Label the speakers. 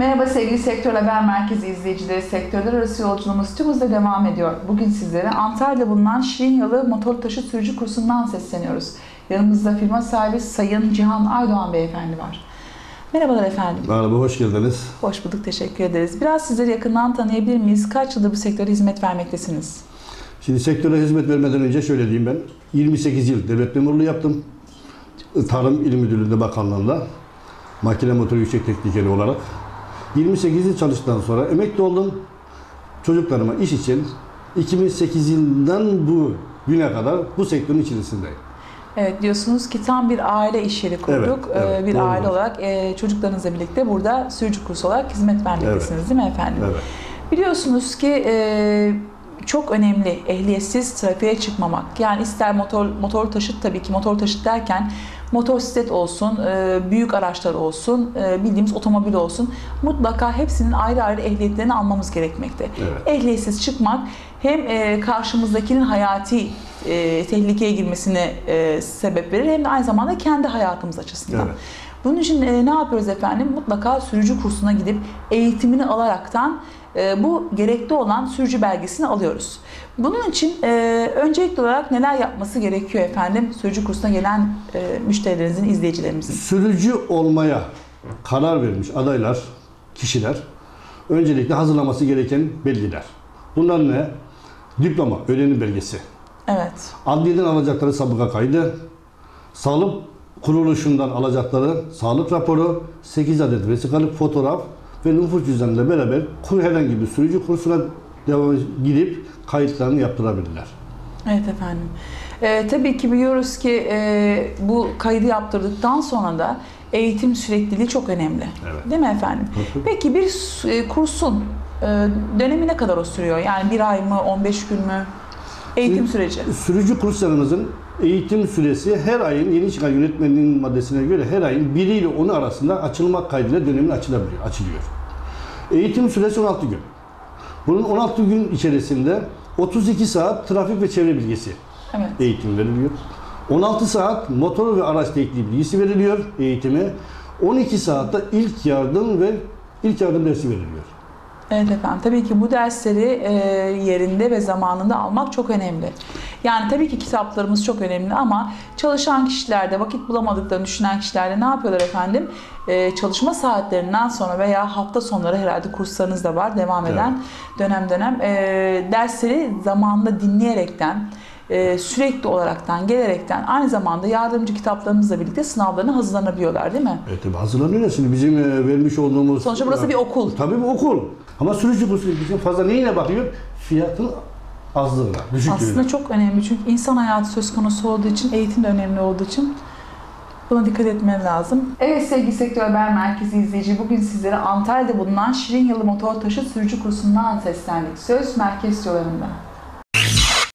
Speaker 1: Merhaba sevgili Sektör Haber Merkezi izleyicileri. Sektörler arası yolculuğumuz tüm hızla devam ediyor. Bugün sizlere Antalya'da bulunan Şirinyalı motor taşı sürücü kursundan sesleniyoruz. Yanımızda firma sahibi Sayın Cihan Aydoğan Beyefendi var. Merhabalar efendim.
Speaker 2: Merhaba, hoş geldiniz.
Speaker 1: Hoş bulduk, teşekkür ederiz. Biraz sizleri yakından tanıyabilir miyiz? Kaç yıldır bu sektöre hizmet vermektesiniz?
Speaker 2: Şimdi sektöre hizmet vermeden önce şöyle diyeyim ben. 28 yıl devlet memurluğu yaptım. Tarım İl Müdürlüğü'nde bakanlığında. Makine motoru yüksek teknikeri olarak. 28 yıl çalıştıktan sonra emekli oldum. Çocuklarıma iş için 2008 yılından bu güne kadar bu sektörün içerisindeyim.
Speaker 1: Evet diyorsunuz ki tam bir aile iş yeri kurduk.
Speaker 2: Evet, evet,
Speaker 1: Ee, bir
Speaker 2: doğru.
Speaker 1: aile olarak e, çocuklarınızla birlikte burada sürücü kursu olarak hizmet vermektesiniz değil mi efendim?
Speaker 2: Evet.
Speaker 1: Biliyorsunuz ki e, çok önemli ehliyetsiz trafiğe çıkmamak. Yani ister motor motor taşıt tabii ki motor taşıt derken motosiklet olsun, e, büyük araçlar olsun, e, bildiğimiz otomobil olsun mutlaka hepsinin ayrı ayrı ehliyetlerini almamız gerekmekte.
Speaker 2: Evet.
Speaker 1: Ehliyetsiz çıkmak hem e, karşımızdakinin hayati tehlikeye girmesine sebep verir hem de aynı zamanda kendi hayatımız açısından.
Speaker 2: Evet.
Speaker 1: Bunun için e, ne yapıyoruz efendim? Mutlaka sürücü kursuna gidip eğitimini alaraktan e, bu gerekli olan sürücü belgesini alıyoruz. Bunun için e, öncelikli olarak neler yapması gerekiyor efendim sürücü kursuna gelen e, müşterilerinizin, izleyicilerimizin?
Speaker 2: Sürücü olmaya karar vermiş adaylar, kişiler öncelikle hazırlaması gereken belgeler. Bunlar ne? Diploma, öğrenim belgesi.
Speaker 1: Evet.
Speaker 2: Adliyeden alacakları sabıka kaydı, sağlık kuruluşundan alacakları sağlık raporu, 8 adet vesikalık fotoğraf ve nüfus cüzdanıyla beraber kur herhangi bir sürücü kursuna devam gidip kayıtlarını yaptırabilirler.
Speaker 1: Evet efendim. E, tabii ki biliyoruz ki e, bu kaydı yaptırdıktan sonra da eğitim sürekliliği çok önemli.
Speaker 2: Evet.
Speaker 1: Değil mi efendim?
Speaker 2: Hı.
Speaker 1: Peki bir e, kursun e, dönemi ne kadar o sürüyor? Yani bir ay mı, 15 gün mü? Eğitim
Speaker 2: Sü-
Speaker 1: süreci.
Speaker 2: Sürücü kurslarımızın eğitim süresi her ayın yeni çıkan yönetmenin maddesine göre her ayın 1 ile 10 arasında açılmak kaydıyla dönemin açılabiliyor, açılıyor. Eğitim süresi 16 gün. Bunun 16 gün içerisinde 32 saat trafik ve çevre bilgisi
Speaker 1: Evet.
Speaker 2: eğitim veriliyor. 16 saat motor ve araç tekniği bilgisi veriliyor eğitime. 12 saatte ilk yardım ve ilk yardım dersi veriliyor.
Speaker 1: Evet efendim. Tabii ki bu dersleri e, yerinde ve zamanında almak çok önemli. Yani tabii ki kitaplarımız çok önemli ama çalışan kişilerde, vakit bulamadıklarını düşünen kişilerde ne yapıyorlar efendim? E, çalışma saatlerinden sonra veya hafta sonları herhalde kurslarınız da var devam eden dönem dönem e, dersleri zamanında dinleyerekten e, sürekli olaraktan gelerekten aynı zamanda yardımcı kitaplarımızla birlikte sınavlarına hazırlanabiliyorlar değil mi?
Speaker 2: Evet tabii hazırlanıyor ya şimdi bizim e, vermiş olduğumuz...
Speaker 1: Sonuçta burası bir okul.
Speaker 2: Tabii bir okul. Ama sürücü kursu bizim fazla neyine bakıyor? Fiyatın azlığına, düşüklüğüne.
Speaker 1: Aslında çok önemli çünkü insan hayatı söz konusu olduğu için, eğitim de önemli olduğu için buna dikkat etmeleri lazım. Evet sevgili Sektör Haber Merkezi izleyici, bugün sizlere Antalya'da bulunan Şirinyalı Motor Taşı Sürücü Kursu'ndan seslendik. Söz merkez yollarında.